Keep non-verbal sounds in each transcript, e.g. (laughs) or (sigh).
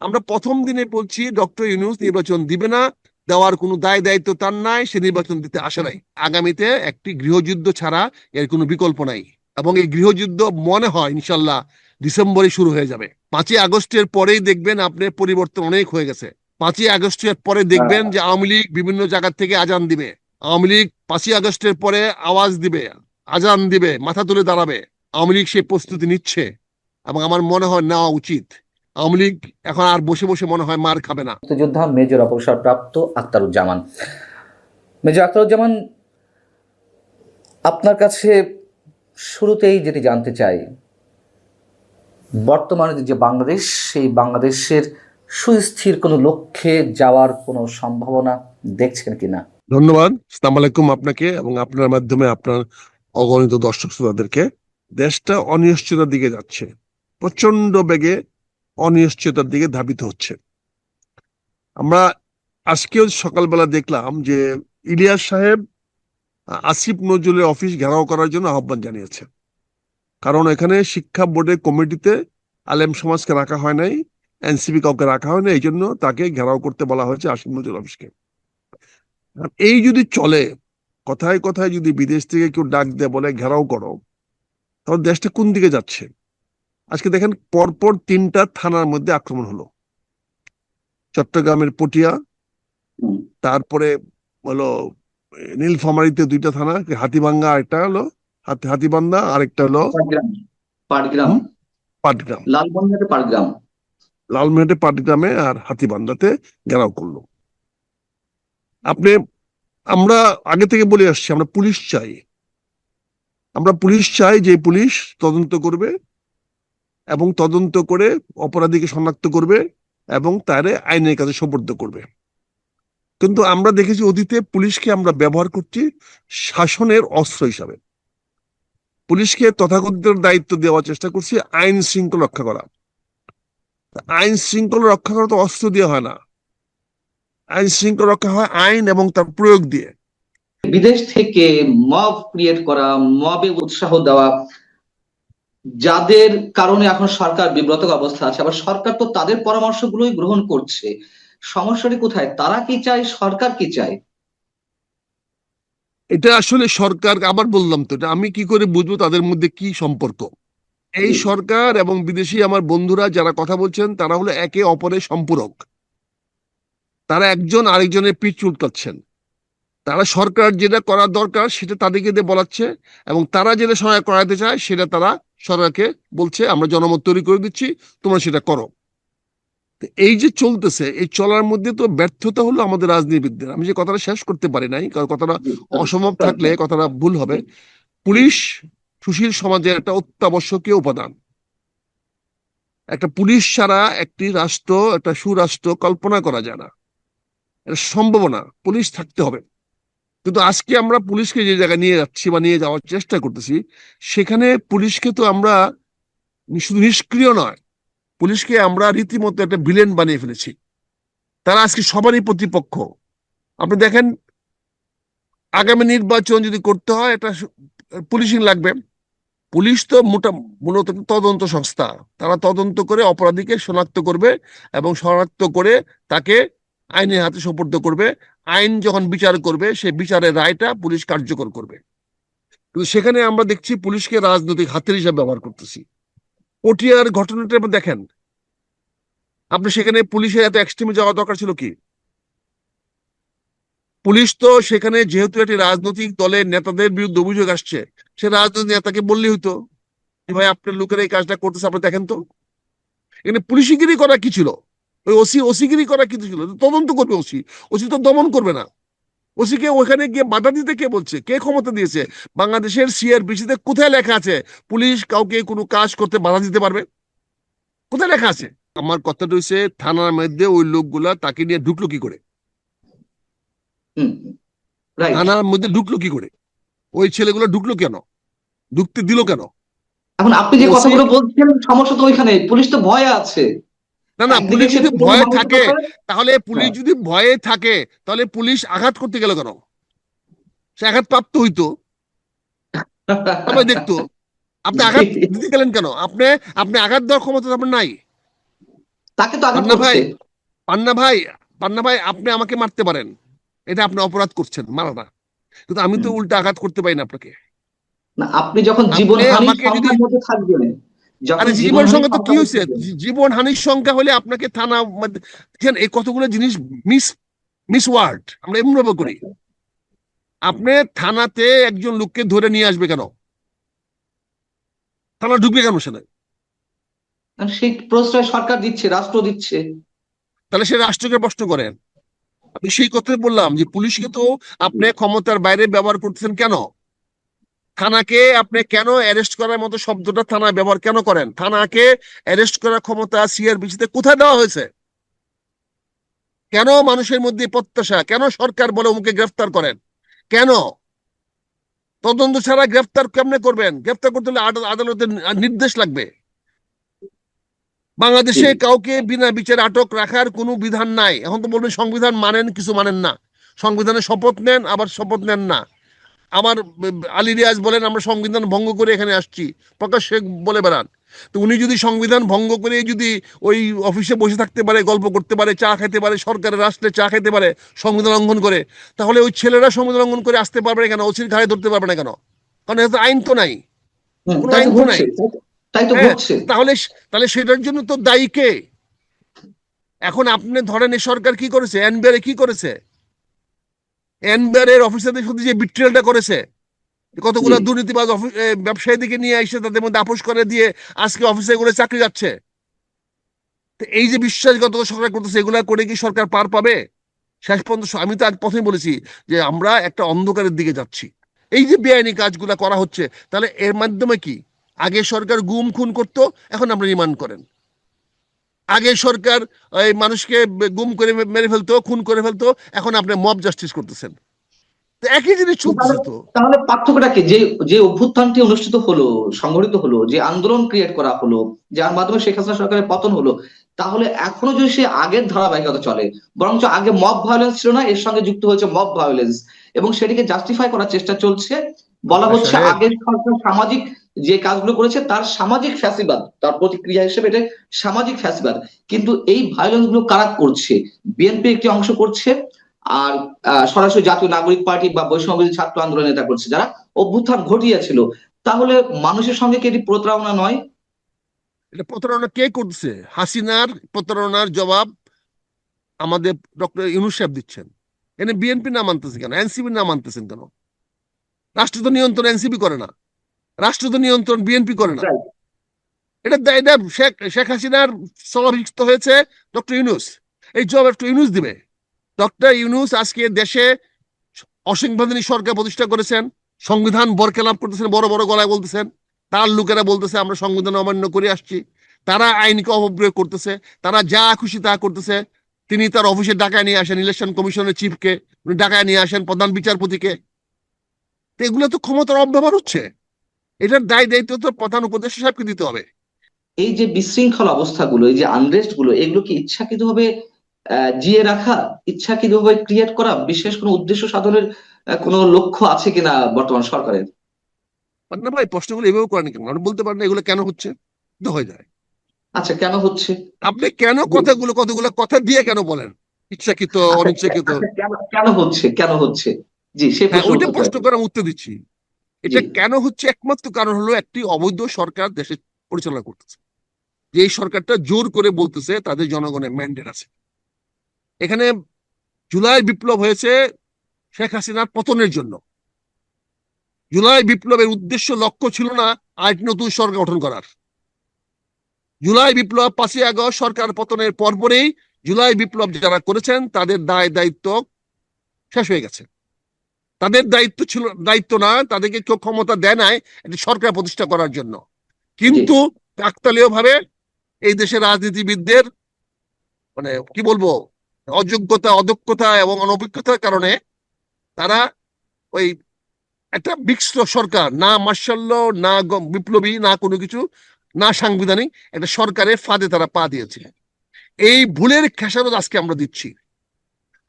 আমরা প্রথম দিনে বলছি ডক্টর ইউনুস নির্বাচন দিবে না দেওয়ার কোনো দায় দায়িত্ব তার নাই সে নির্বাচন দিতে আসে নাই। আগামীতে একটি গৃহযুদ্ধ ছাড়া এর কোনো বিকল্প নাই। এবং এই গৃহযুদ্ধ মনে হয় ইনশাল্লাহ ডিসেম্বরে শুরু হয়ে যাবে। পাঁচই আগস্টের পরেই দেখবেন আপনার পরিবর্তন অনেক হয়ে গেছে। পাঁচই আগস্টের পরে দেখবেন যে আওয়ামী লীগ বিভিন্ন জায়গা থেকে আজান দিবে। আওয়ামী লীগ পাঁচই আগস্টের পরে আওয়াজ দিবে আজান দিবে মাথা তুলে দাঁড়াবে। আওয়ামী লীগ সেই প্রস্তুতি নিচ্ছে। এবং আমার মনে হয় নেওয়া উচিত। আওয়ামী লীগ এখন আর বসে বসে মনে হয় মার খাবে না। মুক্তিযোদ্ধা মেজর অবসরপ্রাপ্ত আক্তারুজ্জামান মেজর আক্তারুজ্জামান আপনার কাছে শুরুতেই যেটি জানতে চাই বর্তমানে যে বাংলাদেশ সেই বাংলাদেশের সুস্থির কোনো লক্ষ্যে যাওয়ার কোনো সম্ভাবনা দেখছেন কিনা? ধন্যবাদ। সালাম আলাইকুম আপনাকে এবং আপনার মাধ্যমে আপনার অগণিত দর্শক শ্রোতাদেরকে। দেশটা অনিশ্চয়তার দিকে যাচ্ছে। প্রচণ্ড বেগে অনিশ্চয়তার দিকে ধাবিত হচ্ছে। আমরা আজকেও সকালবেলা দেখলাম যে ইলিয়াস সাহেব, আসিফ নজরুলের অফিস ঘেরাও করার জন্য আহ্বান জানিয়েছে। কারণ এখানে শিক্ষা বোর্ডের কমিটিতে আলেম সমাজকে রাখা হয় নাই, এনসিপি কাউকে রাখা হয় না এই জন্য তাকে ঘেরাও করতে বলা হয়েছে আসিফ নজরুল অফিসকে। এই যদি চলে, কথায় কথায় যদি বিদেশ থেকে কেউ ডাক দেয় বলে, ঘেরাও করো, তাহলে দেশটা কোন দিকে যাচ্ছে? আজকে দেখেন পরপর তিনটা থানার মধ্যে আক্রমণ হলো। চট্টগ্রামের পটিয়া তারপরে হলো নীলফামারীতে দুইটা থানা হাতিভাঙ্গা একটা হলো হাতি হাতিবান্ধা আরেকটা হলো পাটগ্রাম পাটগ্রাম। পাটগ্রাম। পাটগ্রামে আর হাতিবান্ধাতে ঘেরাও করল। আপনি আমরা আগে থেকে বলে আসছি আমরা পুলিশ চাই। আমরা পুলিশ চাই যে পুলিশ তদন্ত করবে। এবং তদন্ত করে অপরাধীকে শনাক্ত করবে এবং তারে আইনের কাছে সোপর্দ করবে। কিন্তু আমরা দেখেছি অতীতে পুলিশকে আমরা ব্যবহার করছি শাসনের অস্ত্র হিসাবে। পুলিশকে তথাকথিত দায়িত্ব দেওয়ার চেষ্টা করছি আইন শৃঙ্খলা রক্ষা করা। আইন শৃঙ্খলা রক্ষা করা তো অস্ত্র দিয়ে হয় না। আইন শৃঙ্খলা রক্ষা হয় আইন এবং তার প্রয়োগ দিয়ে। বিদেশ থেকে মব ক্রিয়েট করা মবে উৎসাহ দেওয়া যাদের কারণে এখন সরকার বিব্রত অবস্থা আছে আবার সরকার তো তাদের পরামর্শগুলোই গ্রহণ করছে। সমস্যাটি কোথায়? তারা কি চায় সরকার কি চায়? এটা আসলে সরকার আবার বললাম তো এটা আমি কি করে বুঝব তাদের মধ্যে কি সম্পর্ক? এই সরকার এবং বিদেশি আমার বন্ধুরা যারা কথা বলছেন তারা হলো একে অপরের সম্পূরক। তারা একজন আরেকজনের পিঠ চুলকাচ্ছেন। তারা সরকার যেটা করার দরকার সেটা তাদেরকে দিয়ে বলাচ্ছে এবং তারা যেটা সহায় করাতে চায় সেটা তারা সরকারকে বলছে আমরা জনমত তৈরি করে দিচ্ছি তোমরা সেটা করো। এই যে চলতেছে এই চলার মধ্যে তো ব্যর্থতা হলো আমাদের রাজনীতিবিদদের। আমি যে কথাটা শেষ করতে পারি নাই কারণ কথাটা অসম্ভব থাকলে কথাটা ভুল হবে। পুলিশ সুশীল সমাজের একটা অত্যাবশ্যকীয় উপাদান। একটা পুলিশ ছাড়া একটি রাষ্ট্র একটা সুরাষ্ট্র কল্পনা করা যায় না। এটা সম্ভব না পুলিশ থাকতে হবে। কিন্তু আজকে আমরা পুলিশকে যে জায়গায় নিয়ে যাচ্ছি বা নিয়ে যাওয়ার চেষ্টা করতেছি, সেখানে পুলিশকে তো আমরা শুধু নিষ্ক্রিয় নয়। পুলিশকে আমরা রীতিমতো একটা ভিলেন বানিয়ে ফেলেছি। তারা আজকে সবারই প্রতিপক্ষ। আপনি দেখেন, আগামী নির্বাচন যদি করতে হয় এটা পুলিশিং লাগবে। পুলিশ তো মোটা, মূলত তদন্ত সংস্থা। তারা তদন্ত করে অপরাধীকে শনাক্ত করবে এবং শনাক্ত করে তাকে আইনের হাতে সোপর্দ করবে। আইন যখন বিচার করবে, সে বিচারের রায়টা পুলিশ কার্যকর করবে। কিন্তু সেখানে আমরা দেখছি পুলিশকে রাজনৈতিক হাতের হিসাবে ব্যবহার করতেছি। পটিয়ার ঘটনাটা দেখেন। আপনি সেখানে পুলিশের এত এক্সট্রিমে যাওয়া দরকার ছিল কি? পুলিশ তো সেখানে যেহেতু একটি রাজনৈতিক দলের নেতাদের বিরুদ্ধে অভিযোগ আসছে, সে রাজনৈতিক নেতাকে বললেই হতো ভাই, আপনার লোকেরা এই কাজটা করতেছে, আপনি দেখেন তো। এখানে পুলিশিগিরি করা কি ছিল? ওই ওসি ওসিগিরি করা কি ছিল। তদন্ত করবে ওসি। ওসি তো দমন করবে না। ওসিকে ওখানে গিয়ে বাধা দিতে কে বলছে? কে ক্ষমতা দিয়েছে? বাংলাদেশের সিআরপিসিতে কোথায় লেখা আছে? পুলিশ কাউকে কোনো কাজ করতে বাধা দিতে পারবে? কোথায় লেখা আছে? আমার কথাটা হচ্ছে থানার মধ্যে ওই লোকগুলা তাকে নিয়ে ঢুকলো কি করে? থানার মধ্যে ঢুকলো কি করে? ওই ছেলেগুলো ঢুকলো কেন? ঢুকতে দিল কেন? এখন আপনি যে কথাগুলো বলছেন সমস্যা তো ওইখানে পুলিশ তো ভয় আছে। না না পুলিশ যদি ভয়ে থাকে তাহলে পুলিশ হ্যাঁ। যদি ভয়ে থাকে তাহলে পুলিশ আঘাত করতে গেল কেন? সে আঘাত প্রাপ্ত হইতো। সবাই দেখতো। আপনি আঘাত (laughs) দিতে গেলেন কেন? আপনি আপনি আঘাত দেওয়ার ক্ষমতা আপনার নাই। তাকে তো পান্না ভাই পান্না ভাই পান্না ভাই আপনি আমাকে মারতে পারেন। এটা আপনি অপরাধ করছেন মারা না। কিন্তু আমি তো। উল্টা আঘাত করতে পারি না আপনাকে। না আপনি যখন জীবন আমাকে যদি- থাকবেন আরে জীবন সংখ্যা তো কি হয়েছে জীবন হানির সংখ্যা হলে আপনাকে থানা দেখেন, এই কতগুলো জিনিস মিস মিস ওয়ার্ড। আমরা এমন করি। আপনি থানাতে একজন লোককে ধরে নিয়ে আসবে কেন? থানা ঢুকবে কেন সেটা সেই প্রশ্রয় সরকার দিচ্ছে রাষ্ট্র দিচ্ছে। তাহলে সে রাষ্ট্রকে প্রশ্ন করেন। আমি সেই কথাই বললাম যে পুলিশকে তো আপনি ক্ষমতার বাইরে ব্যবহার করতেছেন কেন? থানাকে আপনি কেন অ্যারেস্ট করার মতো শব্দটা থানায় ব্যবহার কেন করেন? থানাকে অ্যারেস্ট করার ক্ষমতা সিআরবিসিতে কোথায় দেওয়া হয়েছে? কেন মানুষের মধ্যে প্রত্যাশা? কেন সরকার বলে ওমুকে গ্রেফতার করেন? কেন? তদন্ত ছাড়া গ্রেফতার কেমনে করবেন? গ্রেফতার করতে হলে আদাল- আদালতের নির্দেশ লাগবে। বাংলাদেশে কাউকে বিনা বিচারে আটক রাখার কোনো বিধান নাই। এখন তো বলবেন সংবিধান মানেন কিছু মানেন না। সংবিধানে শপথ নেন আবার শপথ নেন না। আমার আলী রিয়াজ বলেন আমরা সংবিধান ভঙ্গ করে এখানে আসছি। প্রকাশ শেখ বলে বেড়ান। তো উনি যদি সংবিধান ভঙ্গ করে যদি ওই অফিসে বসে থাকতে পারে গল্প করতে পারে চা খেতে পারে সরকারের রাষ্ট্রে চা খেতে পারে সংবিধান লঙ্ঘন করে তাহলে ওই ছেলেরা সংবিধান লঙ্ঘন করে আসতে পারবে না কেন? ওসির ঘাড়ে ধরতে পারবে না কেন? কারণ এটা আইন তো নাই। কোনো আইন তো তো হ্যাঁ, তাহলে তাহলে সেটার জন্য তো দায়ী কে? এখন আপনি ধরেন এই সরকার কি করেছে? এনবিআর কি করেছে? এনবিআর অফিসারদের সাথে যে বিট্রিয়ালটা করেছে কতগুলো। দুর্নীতিবাজ ব্যবসায়ীদেরকে নিয়ে এসে তাদের মধ্যে আপোষ করে দিয়ে আজকে অফিসে করে চাকরি যাচ্ছে। তো এই যে বিশ্বাসঘাতক সরকার করতেছে এগুলা করে কি সরকার পার পাবে? শেষ পর্যন্ত আমি তো আজ প্রথমে বলেছি যে আমরা একটা অন্ধকারের দিকে যাচ্ছি। এই যে বেআইনি কাজগুলা করা হচ্ছে তাহলে এর মাধ্যমে কি? আগে সরকার গুম খুন করতো এখন আমরা রিমান্ড করেন। আগে সরকার এই মানুষকে গুম করে মেরে ফেলতো খুন করে ফেলতো এখন আপনি মব জাস্টিস করতেছেন। একই জিনিস চলতেছে তো। তাহলে পার্থক্যটা কি? যে যে অভ্যুত্থানটি অনুষ্ঠিত হলো সংগঠিত হলো যে আন্দোলন ক্রিয়েট করা হলো যার মাধ্যমে শেখ হাসিনা সরকারের পতন হলো তাহলে এখনও যদি সে আগের ধারাবাহিকতা চলে বরঞ্চ আগে মব ভায়োলেন্স ছিল না এর সঙ্গে যুক্ত হয়েছে মব ভায়োলেন্স এবং সেটিকে জাস্টিফাই করার চেষ্টা চলছে বলা হচ্ছে আগের সরকার সামাজিক যে কাজগুলো করেছে তার সামাজিক ফ্যাসিবাদ, তার প্রতিক্রিয়া হিসেবে এটা সামাজিক ফ্যাসিবাদ। কিন্তু এই ভায়োলেন্সগুলো কারা করছে? বিএনপি একটি অংশ করছে আর সরাসরি জাতীয় নাগরিক পার্টি বা বৈষম্য ছাত্র আন্দোলন নেতা করছে। যারা অভ্যুত্থান ঘটিয়েছিল, তাহলে মানুষের সঙ্গে কি এটি প্রতারণা নয়? এটা প্রতারণা কে করছে? হাসিনার প্রতারণার জবাব আমাদের ডক্টর ইউনুস দিচ্ছেন। এনে বিএনপি নাম আনতেছে কেন? এনসিপি নাম আনতেছেন কেন? রাষ্ট্র তো নিয়ন্ত্রণ এনসিপি করে না। রাষ্ট্র তো নিয়ন্ত্রণ বিএনপি করে না. এটা এটা শেখ শেখ হাসিনার হয়েছে ডক্টর ইউনুস। এই জবাব একটু ইউনুস দিবে। ডক্টর ইউনুস আজকে দেশে অসাংবিধানিক সরকার প্রতিষ্ঠা করেছেন সংবিধান বরকেলাপ করতেছেন বড় বড় গলায় বলতেছেন। তার লোকেরা বলতেছে আমরা সংবিধান অমান্য করে আসছি। তারা আইনকে অপপ্রয়োগ করতেছে তারা যা খুশি তা করতেছে। তিনি তার অফিসে ডাকায় নিয়ে আসেন ইলেকশন কমিশনের চিফকে। উনি ডাকায় নিয়ে আসেন প্রধান বিচারপতিকে। এগুলো তো ক্ষমতার অব্যবহার হচ্ছে। এটার দায় দায়িত্ব তো প্রধান উপদেষ্টা সাহেবকে দিতে হবে। এই যে বিশৃঙ্খল অবস্থাগুলো এই যে আনরেস্টগুলো এগুলো কি ইচ্ছাকৃতভাবে জিয়ে রাখা ইচ্ছাকৃত ইচ্ছাকৃতভাবে ক্রিয়েট করা বিশেষ কোনো উদ্দেশ্য সাধনের কোনো লক্ষ্য আছে কিনা বর্তমান সরকারের? না ভাই প্রশ্নগুলো এভাবে করেন কেন? আপনি বলতে পারেন এগুলো কেন হচ্ছে? তো হয়ে যায়। আচ্ছা কেন হচ্ছে? আপনি কেন কথাগুলো কতগুলো কথা দিয়ে কেন বলেন? ইচ্ছাকৃত আচ্ছা, অনিচ্ছাকৃত। আচ্ছা, কেন কেন হচ্ছে? কেন হচ্ছে? জি সে হ্যাঁ ওইটা প্রশ্ন। করার উত্তর দিচ্ছি। এটা কেন হচ্ছে? একমাত্র কারণ হলো একটি অবৈধ সরকার দেশে পরিচালনা করতেছে। যে এই সরকারটা জোর করে বলতেছে তাদের জনগণের ম্যান্ডেট আছে। এখানে জুলাই বিপ্লব হয়েছে শেখ হাসিনার পতনের জন্য। জুলাই বিপ্লবের উদ্দেশ্য লক্ষ্য ছিল না আরেকটি নতুন সরকার গঠন করার। জুলাই বিপ্লব পাঁচই আগস্ট সরকার পতনের পরপরেই জুলাই বিপ্লব যারা করেছেন তাদের দায় দায়িত্ব শেষ হয়ে গেছে। তাদের দায়িত্ব ছিল দায়িত্ব না তাদেরকে কেউ ক্ষমতা দেয় নাই একটি সরকার প্রতিষ্ঠা করার জন্য। কিন্তু কাকতালীয় ভাবে এই দেশের রাজনীতিবিদদের মানে কি বলব অযোগ্যতা অদক্ষতা এবং অনভিজ্ঞতার কারণে তারা ওই একটা মিক্সড সরকার না মার্শাল্য না বিপ্লবী না কোনো কিছু না সাংবিধানিক একটা সরকারের ফাঁদে তারা পা দিয়েছে। এই ভুলের খেসারত আজকে আমরা দিচ্ছি।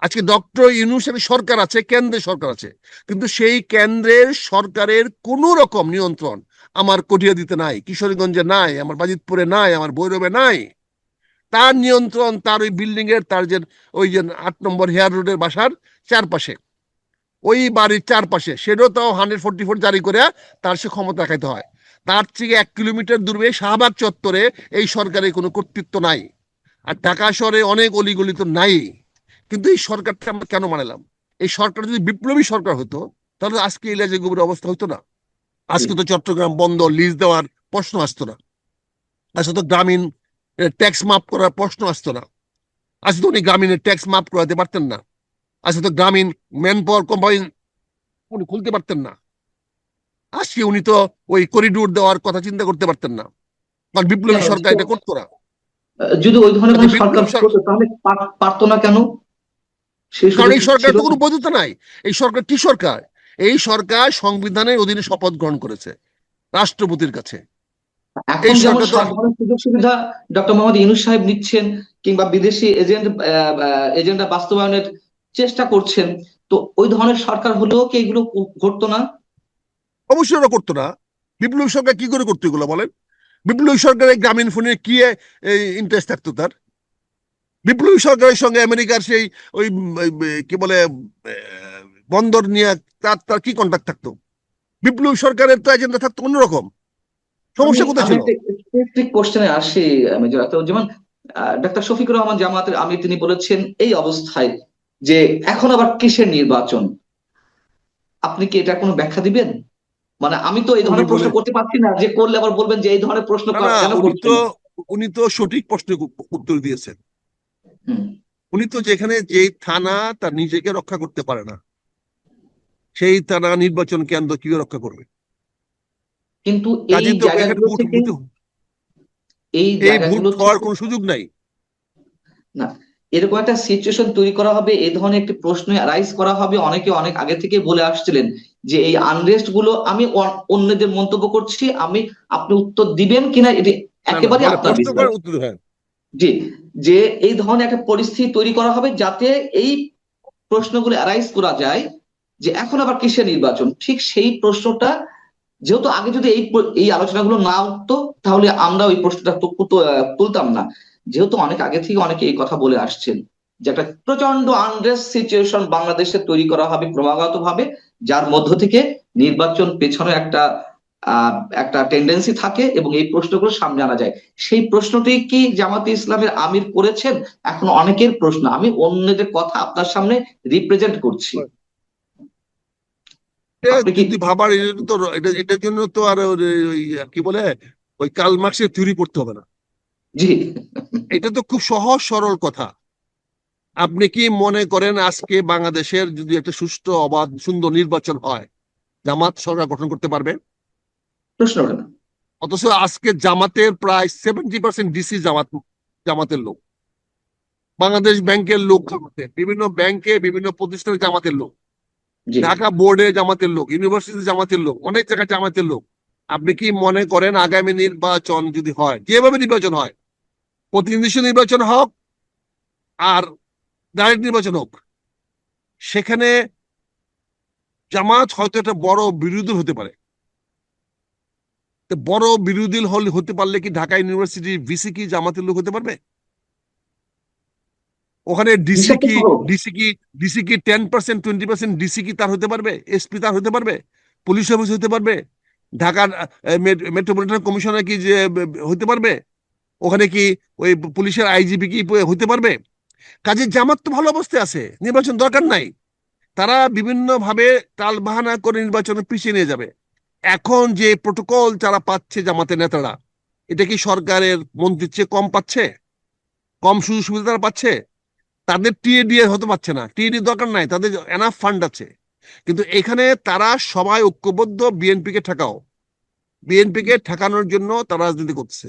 আজকে ডক্টর ইউনুসের সরকার আছে, কেন্দ্রের সরকার আছে, কিন্তু সেই কেন্দ্রের সরকারের কোনো রকম নিয়ন্ত্রণ আমার কটিয়া দিতে নাই, কিশোরগঞ্জে নাই, আমার বাজিতপুরে নাই, আমার ভৈরবে নাই। তার নিয়ন্ত্রণ, তার ওই বিল্ডিং এর তার যে ওই যে আট নম্বর হেয়ার রোডের বাসার চারপাশে। ওই বাড়ির চারপাশে, সেটাও তাও হান্ড্রেড ফোর্টি ফোর জারি করে তার সে ক্ষমতা দেখাইতে হয়। তার থেকে এক কিলোমিটার দূরে শাহবাগ চত্বরে এই সরকারের কোনো কর্তৃত্ব নাই। আর ঢাকা শহরে অনেক অলিগলি তো নাই। কিন্তু এই সরকারটা আমরা কেন মানালাম? এই সরকার যদি বিপ্লবী সরকার হতো তাহলে আজকে এই লেজে গোবরের অবস্থা হতো না। আজকে তো চট্টগ্রাম বন্ধ লিজ দেওয়ার প্রশ্ন আসতো না। আজকে তো গ্রামীণ ট্যাক্স মাফ করার প্রশ্ন আসতো না। আজকে তো উনি গ্রামীণের ট্যাক্স মাফ করাতে পারতেন না। আজকে তো গ্রামীণ ম্যান পাওয়ার কোম্পানি উনি খুলতে পারতেন না। আজকে উনি তো ওই করিডোর দেওয়ার কথা চিন্তা করতে পারতেন না। কারণ বিপ্লবী সরকার এটা করতো না যদি ওই ধরনের কোনো আচ্ছা, সরকার তাহলে পারতো না কেন? কারণ এই সরকার তো কোনো বৈধতা নাই। এই সরকার কি সরকার? এই সরকার সংবিধানের অধীনে শপথ গ্রহণ করেছে রাষ্ট্রপতির কাছে। এই সরকার সুযোগ সুবিধা ডক্টর মোহাম্মদ ইউনুস সাহেব নিচ্ছেন কিংবা বিদেশি এজেন্ট এজেন্ডা বাস্তবায়নের চেষ্টা করছেন তো ওই ধরনের সরকার হলেও কি এগুলো ঘটতো না? অবশ্যই ওরা করতো না। বিপ্লবী সরকার কি করে করতো এগুলো বলেন? বিপ্লবী সরকারের গ্রামীণ ফোনে কি ইন্টারেস্ট থাকতো তার? বিপ্লবী সরকারের সঙ্গে আমেরিকার সেই ওই কি বলে বন্দর নিয়ে তার তার কি কন্ট্যাক্ট থাকতো? বিপ্লবী সরকারের তো এজেন্ডা থাকতো অন্যরকম। সমস্যা কোথায় ছিল? কোশ্চেনে আসি যেমন ডাক্তার শফিকুর রহমান জামাতের আমির তিনি বলেছেন এই অবস্থায় যে এখন আবার কিসের নির্বাচন? আপনি কি এটা কোনো ব্যাখ্যা দিবেন? মানে আমি তো এই ধরনের প্রশ্ন করতে পারছি না যে করলে আবার বলবেন যে এই ধরনের প্রশ্ন উনি তো উনি তো সঠিক প্রশ্নের উত্তর দিয়েছেন। উনি তো যেখানে যেই থানা তার নিজেকে রক্ষা করতে পারে না। সেই থানা নির্বাচন কেন্দ্র কীভাবে রক্ষা করবে? কিন্তু এই কাজে তো এখানে জায়গাগুলো থেকে এই এই জায়গাগুলো হওয়ার কোনো সুযোগ নাই। না এরকম একটা সিচুয়েশন তৈরি করা হবে এই ধরনের একটি প্রশ্ন রাইজ করা হবে অনেকে অনেক আগে থেকে বলে আসছিলেন যে এই আনরেস্টগুলো আমি অন্যদের মন্তব্য করছি আমি আপনি উত্তর দিবেন কিনা এটি একেবারে আপনার উত্তর হ্যাঁ জি, যে এই ধরনের একটা পরিস্থিতি তৈরি করা হবে যাতে এই প্রশ্নগুলো অ্যারাইজ করা যায় যে এখন আবার কিসের নির্বাচন? ঠিক সেই প্রশ্নটা যেহেতু আগে যদি এই এই আলোচনাগুলো না উঠতো তাহলে আমরা ওই প্রশ্নটা তুলতাম না। যেহেতু অনেক আগে থেকে অনেকে এই কথা বলে আসছেন যে একটা প্রচণ্ড আনরেস্ট সিচুয়েশন বাংলাদেশে তৈরি করা হবে ক্রমাগত ভাবে যার মধ্য থেকে নির্বাচন পেছনে একটা একটা টেন্ডেন্সি থাকে এবং এই প্রশ্নগুলো সামনে আনা যায়। সেই প্রশ্নটি কি জামাতে ইসলামের আমির করেছেন? এখন অনেকের প্রশ্ন। আমি অন্যদের কথা আপনার সামনে রিপ্রেজেন্ট করছি। ভাবার তো এটার জন্য তো আর কি বলে? ওই কাল মার্ক্সের থিওরি পড়তে হবে না। জি। এটা তো খুব সহজ সরল কথা। আপনি কি মনে করেন আজকে বাংলাদেশের যদি একটা সুষ্ঠু অবাধ সুন্দর নির্বাচন হয় জামাত সরকার গঠন করতে পারবে? প্রশ্ন ওঠে না। অথচ আজকে জামাতের প্রায় সেভেন্টি পার্সেন্ট ডিসি জামাত জামাতের লোক। বাংলাদেশ ব্যাংকের লোক জামাতের বিভিন্ন ব্যাংকে বিভিন্ন প্রতিষ্ঠানে জামাতের লোক। ঢাকা বোর্ডে জামাতের লোক ইউনিভার্সিটি জামাতের লোক অনেক জায়গায় জামাতের লোক। আপনি কি মনে করেন আগামী নির্বাচন যদি হয় যেভাবে নির্বাচন হয় প্রতিনিধি নির্বাচন হোক আর ডাইরেক্ট নির্বাচন হোক সেখানে জামাত হয়তো একটা বড় বিরোধী হতে পারে। তো বড় বিরোধী হলে হতে পারলে কি ঢাকা ইউনিভার্সিটি ভিসি কি জামাতের লোক হতে পারবে? ওখানে ডিসি কি ডিসি কি ডিসি কি ten percent twenty percent DC কি তার হতে পারবে? এসপি তার হতে পারবে? পুলিশ অফিস হতে পারবে? ঢাকার মেট্রোপলিটন কমিশনার কি যে হতে পারবে? ওখানে কি ওই পুলিশের আইজিপি কি হতে পারবে? কাজে জামাত তো ভালো অবস্থায় আছে নির্বাচন দরকার নাই। তারা বিভিন্ন ভাবে টাল বাহানা করে নির্বাচনে পিছিয়ে নিয়ে যাবে। এখন যে প্রোটোকল যারা পাচ্ছে জামাতের নেতারা, এটা কি সরকারের মন্ত্রীর চেয়ে কম পাচ্ছে? কম সুযোগ সুবিধা তারা পাচ্ছে? তাদের টিএডি হতে পারছে না। টিএডি দরকার নাই, তাদের এনাফ ফান্ড আছে। কিন্তু এখানে তারা সবাই ঐক্যবদ্ধ বিএনপি কে ঠেকাও। বিএনপি কে ঠেকানোর জন্য তারা রাজনীতি করছে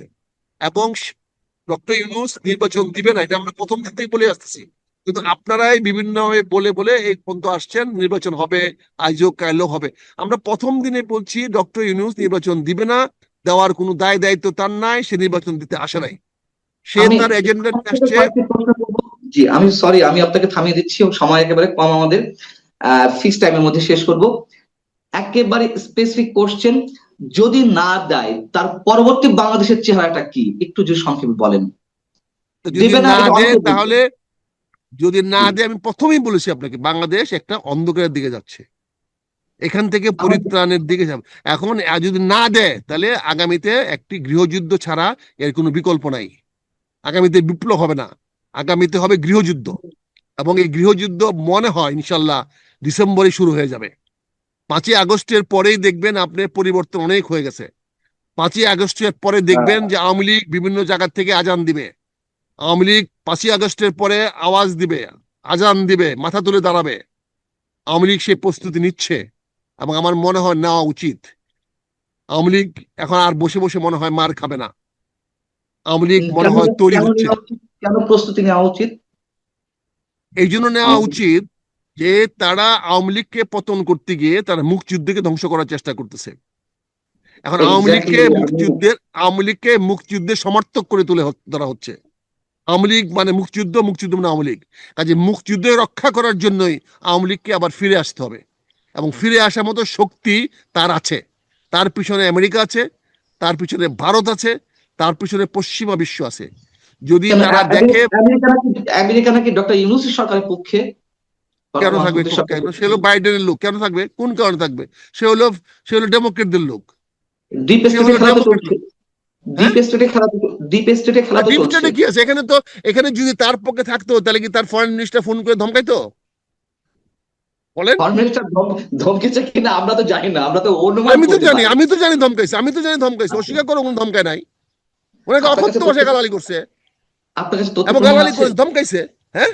এবং ডক্টর ইউনুস নির্বাচন দিবে না, এটা আমরা প্রথম থেকেই বলে আসতেছি। কিন্তু আপনারাই বিভিন্ন বলে বলে এই পর্যন্ত আসছেন নির্বাচন হবে আজও কাইলেও হবে। আমরা প্রথম দিনে বলছি ডক্টর ইউনুস নির্বাচন দিবে না দেওয়ার কোনো দায় দায়িত্ব তার নাই সে নির্বাচন দিতে আসে নাই। সে তার এজেন্ডা নিয়ে আসছে। জি আমি সরি আমি আপনাকে থামিয়ে দিচ্ছি সময় একেবারে কম আমাদের। ফিক্স টাইমের মধ্যে শেষ করব। একেবারে স্পেসিফিক কোশ্চেন যদি না দেয় তার পরবর্তী বাংলাদেশের চেহারাটা কি? একটু যদি সংক্ষেপে বলেন। দিবে না। তাহলে যদি না দেয় আমি প্রথমেই বলেছি আপনাকে বাংলাদেশ একটা অন্ধকারের দিকে যাচ্ছে। এখান থেকে পরিত্রাণের দিকে যাবে। এখন যদি না দেয় তাহলে আগামীতে একটি গৃহযুদ্ধ ছাড়া এর কোনো বিকল্প নাই। আগামীতে বিপ্লব হবে না। আগামীতে হবে গৃহযুদ্ধ। এবং এই গৃহযুদ্ধ মনে হয় ইনশাল্লাহ ডিসেম্বরে শুরু হয়ে যাবে। পাঁচই আগস্টের পরেই দেখবেন আপনার পরিবর্তন অনেক হয়ে গেছে। পাঁচই আগস্টের পরে দেখবেন যে আওয়ামী লীগ বিভিন্ন জায়গা থেকে আজান দিবে। আওয়ামী লীগ পাঁচই আগস্টের পরে আওয়াজ দিবে আজান দিবে মাথা তুলে দাঁড়াবে। আওয়ামী লীগ সেই প্রস্তুতি নিচ্ছে এবং আমার মনে হয় নেওয়া উচিত। আওয়ামী লীগ এখন আর বসে বসে মনে হয় মার খাবে না। আওয়ামী লীগ মনে হয় তৈরি হচ্ছে। কেন প্রস্তুতি নেওয়া উচিত? এই জন্য নেওয়া উচিত যে তারা আওয়ামী লীগকে পতন করতে গিয়ে তারা মুক্তিযুদ্ধকে ধ্বংস করার চেষ্টা করতেছে। এখন আওয়ামী লীগকে মুক্তিযুদ্ধের আওয়ামী লীগকে মুক্তিযুদ্ধের সমর্থক করে তুলে ধরা হচ্ছে। আওয়ামী লীগ মানে মুক্তিযুদ্ধ মুক্তিযুদ্ধ মানে আওয়ামী লীগ। কাজে মুক্তিযুদ্ধ রক্ষা করার জন্যই আওয়ামী লীগকে আবার ফিরে আসতে হবে। এবং ফিরে আসার মতো শক্তি তার আছে। তার পিছনে আমেরিকা আছে তার পিছনে ভারত আছে তার পিছনে পশ্চিমা বিশ্ব আছে। যদি তারা দেখে আমেরিকা নাকি ডক্টর ইউনুসের সরকারের পক্ষে? কেন থাকবে? সে হলো বাইডেনের লোক। কেন থাকবে? কোন কারণে থাকবে? সে হলো সে হলো ডেমোক্রেটদের লোক। ডিপ ডিপ স্টেটে খেলা ডিপ স্টেটে খেলা ডিপ স্টেটে কি আছে? এখানে তো এখানে যদি তার পক্ষে থাকতো তাহলে কি তার ফরেন মিনিস্টার ফোন করে ধমকাইতো? বলেন। ফরেন মিনিস্টার ধমকেছে কিনা আমরা তো জানি না আমরা তো অনুমান আমি তো জানি আমি তো জানি ধমকাইছে আমি তো জানি ধমকাইছে। অস্বীকার করো কোনো ধমকায় নাই। ওনাকে অকথ্য ভাষায় গালালি করছে। আপনার কাছে তথ্য এবং গালালি করে ধমকাইছে হ্যাঁ?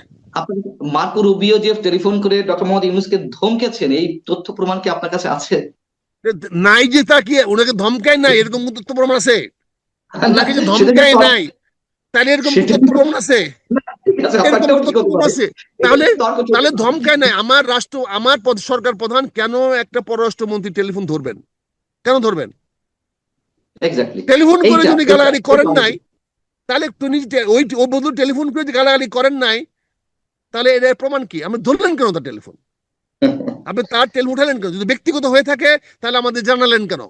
মার্কো রুবিও যে টেলিফোন করে ডক্টর মোহাম্মদ ইউনুসকে ধমকেছেন এই তথ্য প্রমাণ কি আপনার কাছে আছে? নাই যে তা কি ওনাকে ধমকায় নাই এরকম তথ্য প্রমাণ আছে? ধমকায় নাই। তাহলে এরকম প্রমাণ আছে? তাহলে তাহলে ধমকায় নাই। আমার রাষ্ট্র আমার সরকার প্রধান কেন একটা পররাষ্ট্রমন্ত্রী টেলিফোন ধরবেন? কেন ধরবেন? টেলিফোন করে যদি গালাগালি করেন নাই তাহলে তিনি ওই ও বদল টেলিফোন করে যদি গালাগালি করেন নাই তাহলে এর প্রমাণ কি? আপনি ধরলেন কেন তার টেলিফোন? আপনি তার টেলিফোন উঠালেন কেন? যদি ব্যক্তিগত হয়ে থাকে তাহলে আমাদের জানালেন কেন.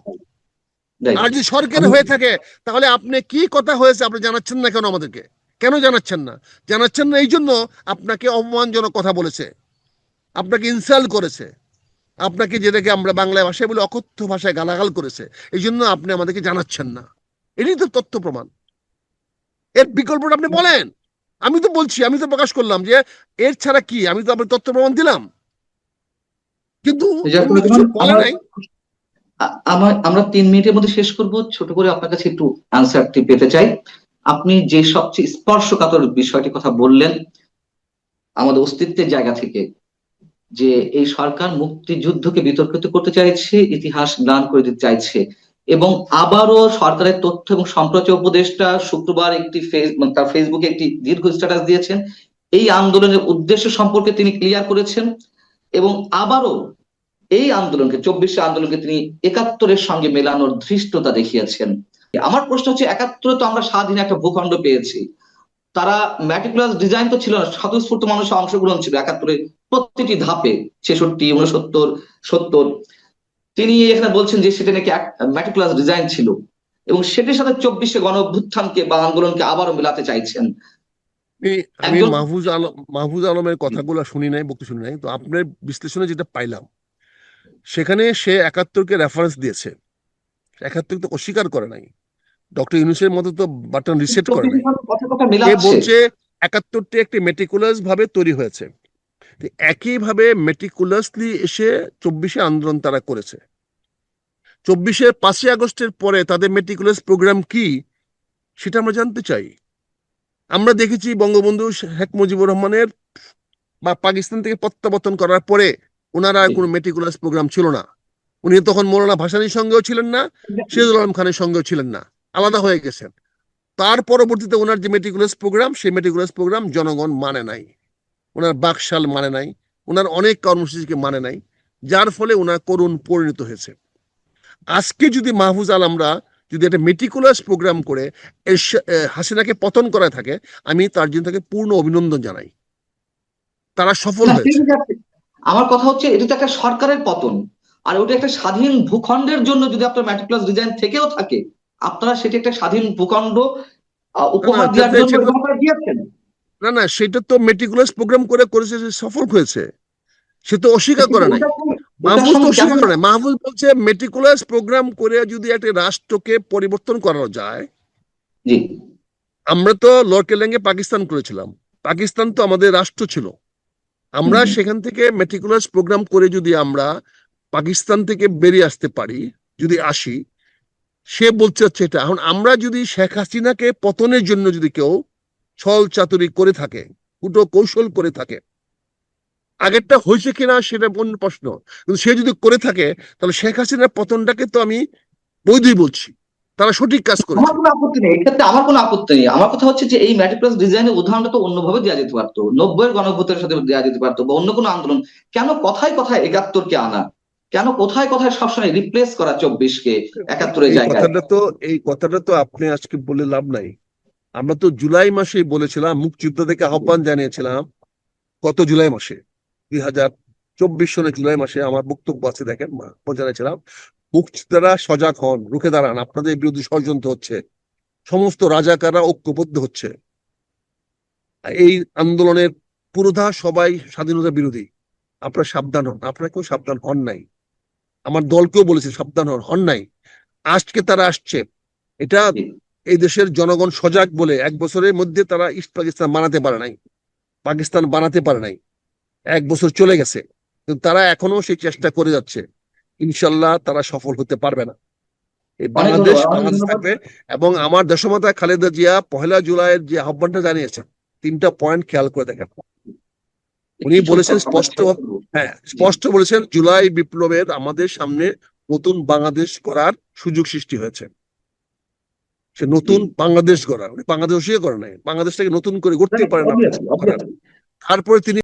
আর যদি সরকারি হয়ে থাকে তাহলে আপনি কি কথা হয়েছে আপনি জানাচ্ছেন না কেন আমাদেরকে? কেন জানাচ্ছেন না? জানাচ্ছেন না এই জন্য আপনাকে অপমানজনক কথা বলেছে। আপনাকে ইনসাল্ট করেছে। আপনাকে যেটাকে আমরা বাংলা ভাষায় বলে অকথ্য ভাষায় গালাগাল করেছে। এই জন্য আপনি আমাদেরকে জানাচ্ছেন না। এটাই তো তথ্য প্রমাণ। এর বিকল্পটা আপনি বলেন। আমি তো বলছি আমি তো প্রকাশ করলাম যে এর ছাড়া কি? আমি তো আপনার তথ্য প্রমাণ দিলাম। কিন্তু কিছু বলে নাই। আমার আমরা তিন মিনিটের মধ্যে শেষ করব। ছোট করে আপনার কাছে একটু আনসারটি পেতে চাই। আপনি যে সবচেয়ে স্পর্শকাতর বিষয়টি কথা বললেন, আমাদের অস্তিত্বের জায়গা থেকে, যে এই সরকার মুক্তিযুদ্ধকে বিতর্কিত করতে চাইছে, ইতিহাস গ্লান করে দিতে চাইছে, এবং আবারও সরকারের তথ্য এবং সম্প্রচার উপদেষ্টা শুক্রবার একটি মানে তার ফেসবুকে একটি দীর্ঘ স্ট্যাটাস দিয়েছেন। এই আন্দোলনের উদ্দেশ্য সম্পর্কে তিনি ক্লিয়ার করেছেন, এবং আবারও এই আন্দোলনকে চব্বিশে আন্দোলনকে তিনি একাত্তরের সঙ্গে মেলানোর ধৃষ্টতা দেখিয়েছেন। আমার প্রশ্ন হচ্ছে একাত্তরে তো আমরা স্বাধীন একটা ভূখণ্ড পেয়েছি। তারা ম্যাটিকুলাস ডিজাইন তো ছিল না স্বতঃস্ফূর্ত মানুষের অংশগ্রহণ ছিল একাত্তরে প্রতিটি ধাপে ছেষট্টি উনসত্তর সত্তর। তিনি এখানে বলছেন যে সেটা নাকি ম্যাটিকুলাস ডিজাইন ছিল। এবং সেটির সাথে চব্বিশে গণ অভ্যুত্থানকে বা আন্দোলনকে আবারও মেলাতে চাইছেন। আমি মাহফুজ আলম মাহফুজ আলমের কথাগুলো শুনি নাই বক্তব্য শুনি নাই তো আপনার বিশ্লেষণে যেটা পাইলাম সেখানে সে একাত্তরকে রেফারেন্স দিয়েছে। একাত্তর তো অস্বীকার করে নাই। ডক্টর ইউনুসের মতো তো বাটন রিসেট করে নাই। সে বলছে একাত্তরটি একটি মেটিকুলাস ভাবে তৈরি হয়েছে। একইভাবে মেটিকুলাসলি এসে চব্বিশে আন্দোলন তারা করেছে। চব্বিশে পাঁচই আগস্টের পরে তাদের মেটিকুলাস প্রোগ্রাম কি সেটা আমরা জানতে চাই। আমরা দেখেছি বঙ্গবন্ধু শেখ মুজিবুর রহমানের বা পাকিস্তান থেকে প্রত্যাবর্তন করার পরে ওনারা আর কোনো মেটিকুলাস প্রোগ্রাম ছিল না। উনি তখন মৌলানা ভাসানির সঙ্গেও ছিলেন না সিরাজুল আলম খানের সঙ্গেও ছিলেন না। আলাদা হয়ে গেছেন। তার পরবর্তীতে ওনার যে মেটিকুলাস প্রোগ্রাম সেই মেটিকুলাস প্রোগ্রাম জনগণ মানে নাই। ওনার বাকশাল মানে নাই। ওনার অনেক কর্মসূচিকে মানে নাই। যার ফলে ওনার করুণ পরিণত হয়েছে। আজকে যদি মাহফুজ আলমরা যদি একটা মেটিকুলাস প্রোগ্রাম করে হাসিনাকে পতন করা থাকে আমি তার জন্য তাকে পূর্ণ অভিনন্দন জানাই। তারা সফল হয়েছে। আমার কথা হচ্ছে এটা তো একটা সরকারের পতন। আর ওটা একটা স্বাধীন ভূখণ্ডের জন্য যদি আপনার ম্যাটিকুলাস ডিজাইন থেকেও থাকে আপনারা সেটি একটা স্বাধীন ভূখণ্ড উপহার দেওয়ার জন্য দিয়েছেন। না না সেটা তো মেটিকুলাস প্রোগ্রাম করে করেছে সে সফল হয়েছে। সে তো অস্বীকার করে নাই। মাহফুজ তো অস্বীকার করে মাহফুজ বলছে মেটিকুলাস প্রোগ্রাম করে যদি একটা রাষ্ট্রকে পরিবর্তন করা যায় আমরা তো লড়কেলেঙ্গে পাকিস্তান করেছিলাম। পাকিস্তান তো আমাদের রাষ্ট্র ছিল। আমরা সেখান থেকে মেটিকুলাস প্রোগ্রাম করে যদি আমরা পাকিস্তান থেকে বেরিয়ে আসতে পারি যদি আসি সে বলছে হচ্ছে এটা। এখন আমরা যদি শেখ হাসিনাকে পতনের জন্য যদি কেউ ছল চাতুরি করে থাকে কুটো কৌশল করে থাকে আগেরটা হয়েছে কিনা সেটা অন্য প্রশ্ন। কিন্তু সে যদি করে থাকে তাহলে শেখ হাসিনার পতনটাকে তো আমি বৈধই বলছি। তারা সঠিক কাজ করেছে। আমার কোনো আপত্তি নেই এক্ষেত্রে আমার কোনো আপত্তি নেই। আমার কথা হচ্ছে যে এই ম্যাট্রিক্লাস ডিজাইনের উদাহরণটা তো অন্যভাবে দেওয়া যেতে পারতো। নব্বইয়ের গণভূতের সাথে দেওয়া যেতে পারতো বা অন্য কোনো আন্দোলন। কেন কথায় কথায় একাত্তরকে আনা? কেন কোথায় কোথায় সবসময় রিপ্লেস করা চব্বিশকে একাত্তরের এই জায়গায়? কথাটা তো এই কথাটা তো আপনি আজকে বলে লাভ নাই। আমরা তো জুলাই মাসেই বলেছিলাম মুক্তিযুদ্ধ থেকে আহ্বান জানিয়েছিলাম গত জুলাই মাসে? দুই হাজার চব্বিশ সনের জুলাই মাসে আমার বক্তব্য আছে দেখেন জানিয়েছিলাম মুক্তিযোদ্ধারা সজাগ হন, রুখে দাঁড়ান, আপনাদের বিরুদ্ধে ষড়যন্ত্র হচ্ছে, সমস্ত রাজাকাররা ঐক্যবদ্ধ হচ্ছে। এই আন্দোলনের পুরোধা সবাই স্বাধীনতা বিরোধী। আপনারা সাবধান হন, আপনারা কেউ সাবধান হন নাই। আমার দলকেও বলেছে, সাবধান হন হন নাই। আজকে তারা আসছে। এটা এই দেশের জনগণ সজাগ বলে এক বছরের মধ্যে তারা ইস্ট পাকিস্তান বানাতে পারে নাই, পাকিস্তান বানাতে পারে নাই। এক বছর চলে গেছে, কিন্তু তারা এখনও সেই চেষ্টা করে যাচ্ছে। ইনশাল্লাহ তারা সফল হতে পারবে না। এই বাংলাদেশ বাংলাদেশ থাকবে এবং আমার দেশমাতা খালেদা জিয়া পহেলা জুলাইয়ের যে আহ্বানটা জানিয়েছেন তিনটা পয়েন্ট খেয়াল করে দেখেন। উনি বলেছেন স্পষ্ট হ্যাঁ স্পষ্ট বলেছেন জুলাই বিপ্লবের আমাদের সামনে নতুন বাংলাদেশ করার সুযোগ সৃষ্টি হয়েছে। সে নতুন বাংলাদেশ গড়া উনি বাংলাদেশ করে নাই। বাংলাদেশটাকে নতুন করে গড়তে পারে না. তারপরে তিনি